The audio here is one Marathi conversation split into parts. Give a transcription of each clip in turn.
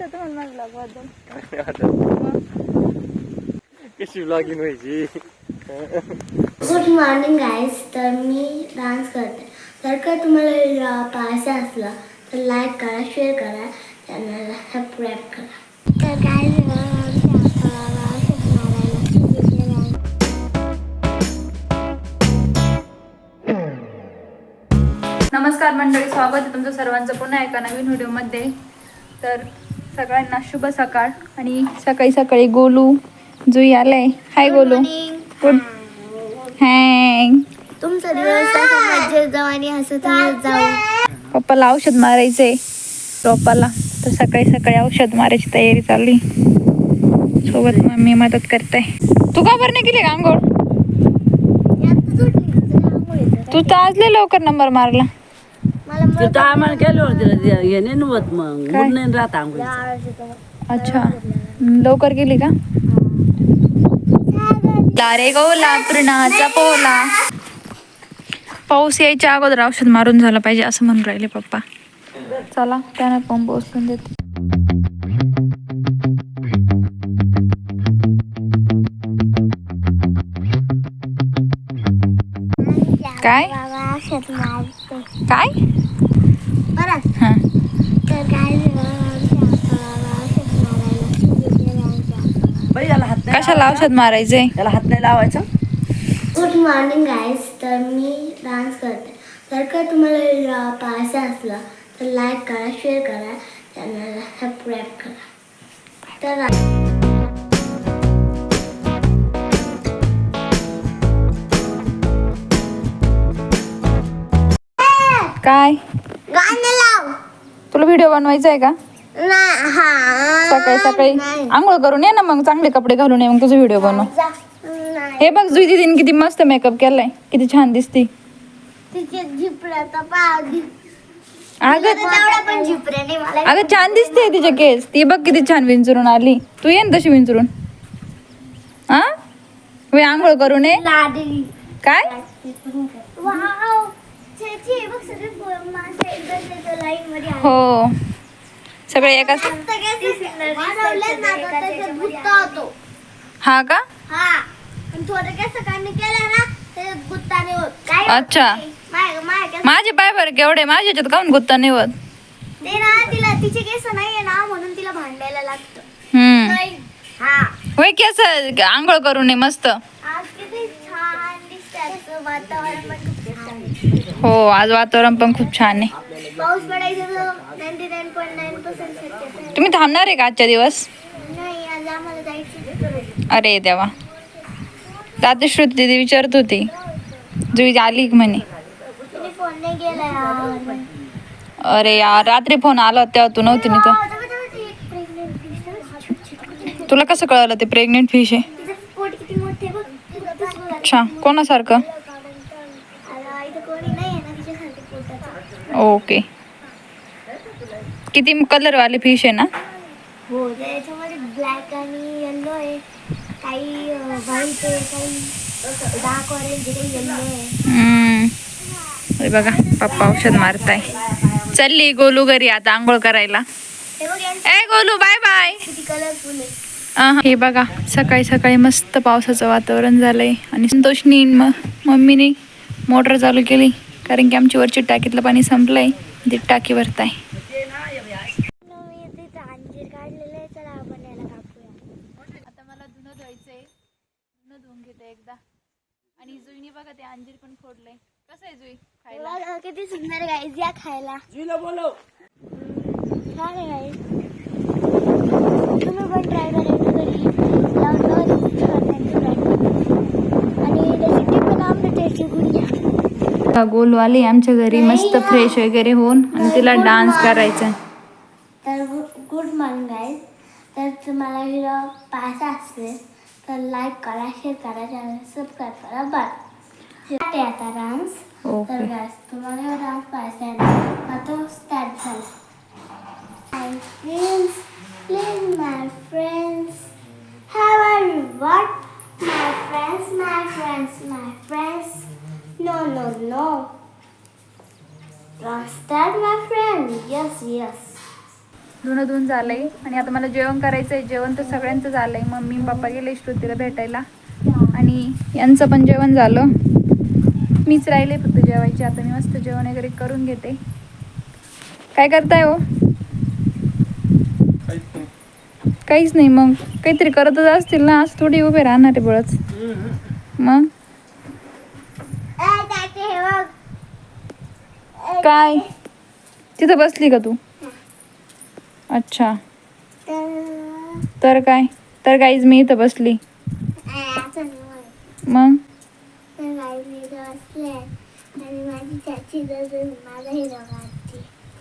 वाटत ब्लॉगबद्दल कशी ब्लॉगिंग व्हायची? गुड मॉर्निंग गाईज तर मी डान्स करते. जर का तुम्हाला पाहायचा असला तर लाईक करा शेअर करा चॅनलला सबस्क्राईब करा. तर काय नमस्कार मंडळी स्वागत आहे तुमचं सर्वांचं पुन्हा एका नवीन व्हिडिओमध्ये तर सगळ्यांना शुभ सकाळ आणि सकाळी सकाळी गोलू जुई आलाय. हाय गोलू. गुड हँग तुमचा दिवस जाऊ आणि हसत जाऊ. पप्पाला औषध मारायचंय. रोपाला तर सकाळी सकाळी औषध मारायची तयारी चालली. सोबत मम्मी मदत करते. तू का बरं नाही गेली का आंघोळ? तू तर आज लय लवकर नंबर मारला. तिथं आम्हाला नव्हत मग. काय? नाही राहत. अच्छा. लवकर गेली का? लारे गोला तृणाचा पोला. पाऊस यायच्या अगोदर औषध मारून झालं पाहिजे असं म्हणून राहिले पप्पा. चला त्यानं पंप उचलून देते. काय? बाबा मारते काय? हा. याला हात नाही कशाला औषध मारायचंय? याला हात नाही लावायचा? गुड मॉर्निंग गाईज तर मी डान्स करते. जर का तुम्हाला पाहायचा असला तर लाईक करा शेअर करा चॅनलला सबस्क्राईब करा. तर व्हिडिओ बनवायचा आहे का हा. सकाळी सकाळी. नाही. आंघोळ करून ये ना मग चांगले कपडे घालून ये मग तुझा व्हिडिओ बनव. नाही. हे बघ जुई दीदीने किती मस्त मेकअप केलाय. किती छान दिसती. तिचे झिपऱ्या तर पाव अगं तेवढा पण झिपऱ्या नाही मला अगं छान दिसते तिचे केस. ती बघ किती छान विंचरून आली. तू ये ना तशी विंचरून. हा वे आंघोळ करून ये. लाडली. काय? वाव छे, छे, बघ सगळे पो- माणसं एकदम त्याच्या line मध्ये आले. हो. सगळे एकाच हा का? हा. अच्छा. माझे पाय बरं केवढे माझ्या याच्यात काऊन गुत्ता नाही होत? तिला तिचे केस नाहीये ना म्हणून तिला भांडायला लागतं. हम्म. हा. होय केस आंघोळ करून ये मस्त. हो आज वातावरण पण खूप छान आहे. पाऊस पडायचं ninety nine point nine percent शक्यता आहे. तुम्ही थांबणार आहे का आजच्या दिवस? नाही आज आम्हाला जायचं अरे देवा. रात्री श्रुती दिदी विचारत होती. जुई आली म्हणे. फोन नाही. अरे यार रात्री फोन आला होता तेव्हा तू नव्हती ना तर. तुला कसं कळलं ते प्रेग्नेंट फिश आहे. अच्छा कोणासारखं आता इथं कोणी नाही आहे ना तिच्यासारखे पोटाचं ओके. किती कलर वाले फिश आहे ना? हो त्याच्यामध्ये ब्लॅक आणि येल्लो आहे. काही व्हाईट आहे काही डार्क ऑरेंज आहे काही येल्लो आहे. हम्म. हे बघा पप्पा औषध मारताय. चलली गोलू घरी आता आंघोळ करायला. ए गोलू बाय बाय कलरफुल आहे. हे बघा सकाळी सकाळी मस्त पावसाचं वातावरण झालंय. आणि संतोषनी म मम्मीने मोटर चालू केली. कारण की आमची वरची टाकीतलं पाणी संपलंय ती टाकी भरताय मी तिथं अंजीर काढलेलं आहे. चला आपण याला कापूया आता मला धुणं धुवायचंय. धुणं धुवून घेते एकदा. आणि जुईने बघा ते अंजीर पण फोडलंय. कसं आहे जुई खायला? किती सुंदर गाईज या खायला. जुईला बोलव. छान आहे गाईज तुम्ही पण ट्राय करायचं घरी लावून बघा किती छान त्यांची practice. आणि रेसिपी पण आमच्या टेस्टी करूया का गोलू आली आमच्या घरी मस्त फ्रेश वगैरे होऊन आणि तिला डान्स करायचा तर गुड मॉर्निंग गाईज तर तुम्हाला व्हिडिओ पाहायचा असेल तर लाईक करा शेअर करा चॅनल सबस्क्राईब करा ते आता डान्स तर गाईज तुम्हाला डान्स पाहायचा आहे आता स्टार्ट झाला. Friends, don't know. no. My friend. Yes, yes. धुणं धुवून झालंय. आणि आता मला जेवण करायचं आहे जेवण तर सगळ्यांचं झालंय. मम्मी पप्पा गेले श्रुतीला भेटायला. आणि यांचं पण जेवण झालं. मीच राहिले फक्त जेवायचे. आता मी मस्त जेवण वगैरे करून घेते. काय करताय हो? काहीच नाही. मग काहीतरी करतच असतील ना. आज थोडी उभे राहणार आहे बळच. मग? काय? तिथं बसली का तू? अच्छा. तर काय? तर काहीच मी इथं बसली. मग?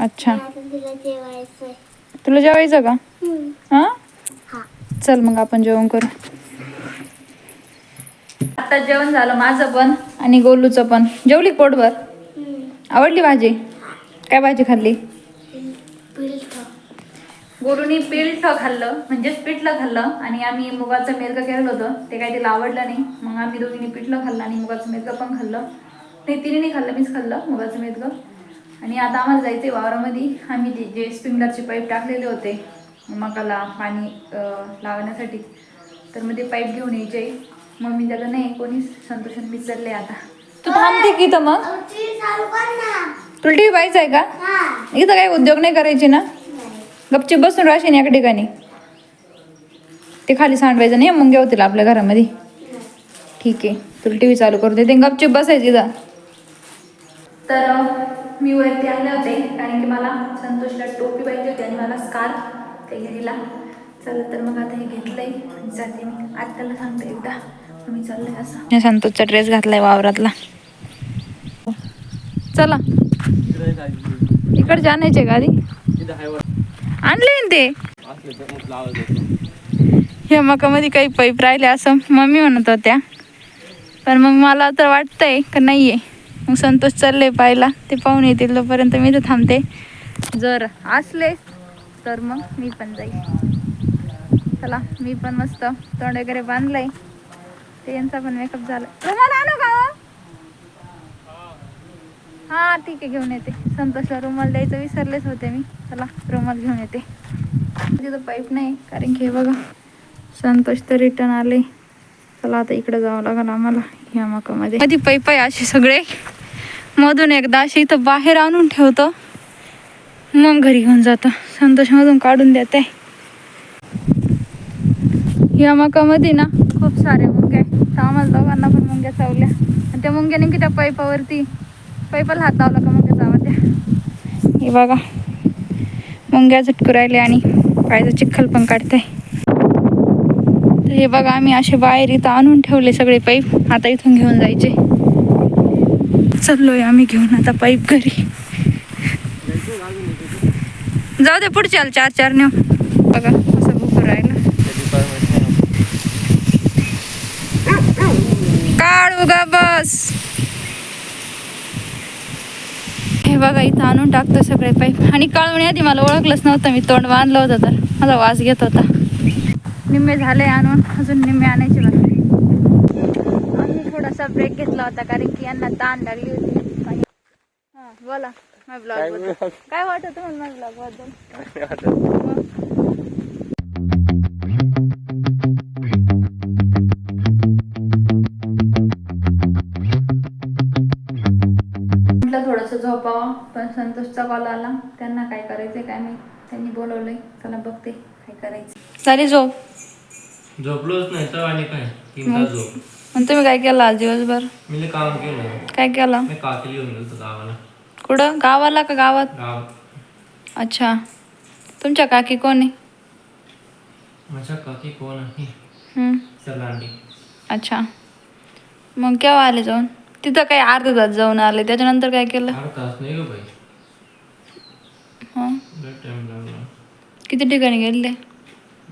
अच्छा. तुला जेवायचं का? हा? चल मग आपण जेवण करू. आता जेवण झालं माझं पण आणि गोलूचं पण. जेवली पोटभर? आवडली भाजी? काय भाजी खाल्ली? पिलतो. गोलूनी खाल्लं म्हणजेच पिठलं खाल्लं. आणि आम्ही मुगाचं मिरग केलं होतं. ते काही तिला आवडलं नाही. मग आम्ही दोघींनी पिठलं खाल्लं आणि मुगाचं मिरग पण खाल्लं. नाही तिने नाही खाल्लं मीच खाल्लं मुगाचं मिरग. आणि आता आम्हाला जायचं आहे वावरामध्ये. आम्ही ते जे स्प्रिंकलरचे पाईप टाकलेले होते मकाला पाणी लावण्यासाठी. तर मग ते पाईप घेऊन यायचे. मग मी त्याला नाही कोणीच संतोषात मी आता. तू थांबते की तर मग? तुला टी व्हायचं आहे का? इथं काही उद्योग नाही करायचे ना? गपचूप बसून राहशील एका ठिकाणी. ते खाली सांडवायचं नाही मग घेऊ तिला आपल्या घरामध्ये. ठीक आहे तुला टी व्ही चालू करू दे ते गपचूप बसायचं इथं. तर मी वरती आले होते कारण की मला संतोषला टोपी पाहिजे होती आणि मला स्कार्फ तयारीला चला तर मग आता हे घेतलंय. जाते मी. आत्याला सांगते एकदा. मग मी चाललंय असं. संतोषचा ड्रेस घातलाय वावरातला. चला. इकडे जाण्याचे गाडी? आणले ना ते. हे मकामध्ये काही पाईप राहिले असं मम्मी म्हणत होत्या. पण मग मला तर वाटतंय का नाही आहे मग संतोष चालले पाहायला. ते पाहून येतील तोपर्यंत मी तर थांबते. जर असले तर मग मी पण जाईल चला मी पण मस्त तोंड वगैरे बांधलंय. ते यांचा पण मेकअप झाला. रुमाल आणू का हो? हा? ठीक आहे घेऊन येते. संतोषला रुमाल द्यायचं विसरलेच होते मी. चला रुमाल घेऊन येते. तिथं पाईप नाही कारण की बघा संतोष तर रिटर्न आले. चला आता इकडे जावं लागेल आम्हाला ह्या मकामध्ये. कधी पाईप आहे असे सगळे. मधून एकदा असे इथं बाहेर आणून ठेवतो. मग घरी घेऊन जातो. संतोषमधून काढून देते. या मकामध्ये ना खूप सारे तर आम्हाला दोघांना पण मुंग्या चावल्या. आणि त्या मुंग्या नेमकी त्या पाईपावरती पाईपाला हात लावला का मुंग्या चावत्या. हे बघा. मुंग्या झटकू राहिले आणि पायचं चिखल पण काढते तर हे बघा आम्ही असे बाहेर इथं आणून ठेवले सगळे पाईप. आता इथून घेऊन जायचे. चाललोय आम्ही घेऊन आता पाईप घरी. जाऊ दे पुढच्या चार चार नेऊ. बघा असं भूक राहिलं काढू गा बस. हे बघा इथं आणून टाकतो सगळे पाईप आणि काळवणी आधी मला ओळखलंच नव्हतं मी तोंड बांधलं होतं तर. माझा वास घेत होता. निम्मे झाले आणून अजून निम्मे आणायचे बाकी आम्ही थोडासा ब्रेक घेतला होता कारण की यांना ताण लागली होती. हा बोला माझ्या ब्लॉगबद्दल. काय वाटत तुम्हाला माझ्या ब्लॉगबद्दल? पण संतोषचा कॉल आला. त्यांना काय करायचंय काय नाही त्यांनी बोलवलंय. चला बघते काय करायचं. झाली झोप. झोपलोच नाही तर आणि काय? झोप. मग तुम्ही काय केलं आज दिवसभर? मी काम केलं. काय केलं? मी काकीला घेऊन गेलो गावाला. कुठं? गावाला का गावात? गावात अच्छा. तुमच्या काकी कोण आहे? माझ्या काकी कोण आहे? सलांडी. अच्छा. मग केव्हा आले जाऊन? तिथं काही अर्धा तास जाऊन आले. त्याच्यानंतर काय केलं? आठ तास नाही ग बाई. हं? लय टाइम लागला. किती ठिकाणी गेले?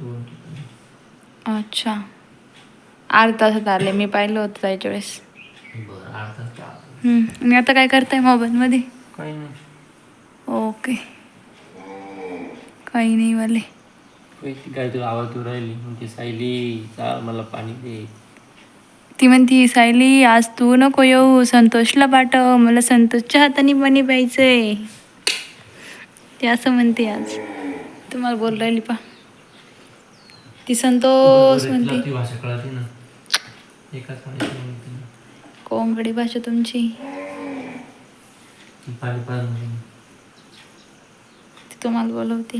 दोन ठिकाणी. अच्छा. अर्धा तासात आले. मी पाहिलं होतं त्याच्या वेळेस. बरं आठ तास चालतो हम्म, आणि आता काय करताय मोबाईलमध्ये? काही नाही. ओके. काही नाही वाले. पैसे काय तुला आवाज तू राहिली. ती सायली चाल मला पाणी दे. ती म्हणती सायली आज तू नको येऊ. संतोषला पाठव. मला संतोषच्या हाताने पाणी प्यायचंय. ते असं म्हणते आज. तुम्हाला बोल राहिली पा ती संतोष म्हणते. ती भाषा ना. ना. कोंकणी तुमची. ती पाजून ती तुम्हाला बोलवते.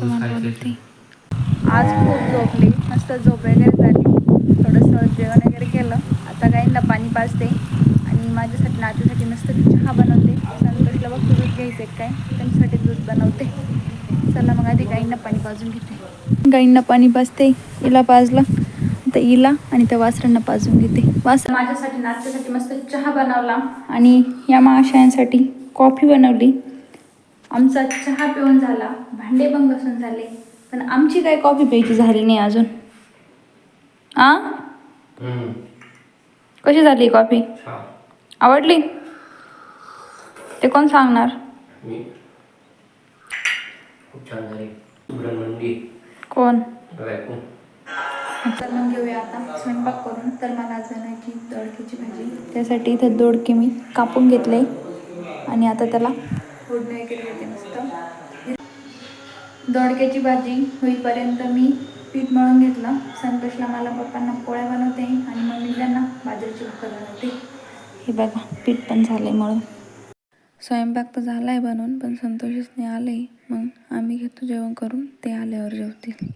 तुम्हाला बोलवते. आज खूप झोपली. मस्त झोप वगैरे झाली. थोडंसं जेवण वगैरे केलं. आता गाईंना पाणी पाजते. आणि माझ्यासाठी नातीसाठी मस्त चहा बनवते. संतोषला बघ दूध घ्यायचं काय? त्यांच्यासाठी दूध बनवते. चला मग आधी गाईंना पाणी पाजून घेते. गाईंना पाणी पाजते हिला पाजलं. आता हिला आणि त्या वासरांना पाजून घेते. वास माझ्यासाठी नातीसाठी मस्त चहा बनवला आणि या माशांसाठी कॉफी बनवली. आमचा चहा पिऊन झाला भांडे पण घासून झाले. पण आमची काय कॉफी प्यायची झाली नाही अजून? आ. कशी झाली कॉफी. आवडली? ते कोण सांगणार? कोण? तर मग घेऊया आता. स्वयंपाक करून. तर मला आज बनायची दोडक्याची भाजी. त्यासाठी इथं दोडके मी कापून घेतले. आणि आता त्याला फोडणी वगैरे देते मस्त. दोडक्याची भाजी होईपर्यंत मी पीठ मळून घेतलं. संतोषला मला पप्पांना पोळ्या बनवते. आणि मम्मीला ना बाजरीची भाकर बनवते. हे बघा पीठ पण झालं आहे म्हणून स्वयंपाक तर झाला आहे बनवून पण संतोषच नाही आले मग आम्ही घेतो जेवण करून ते आल्यावर जेवतील.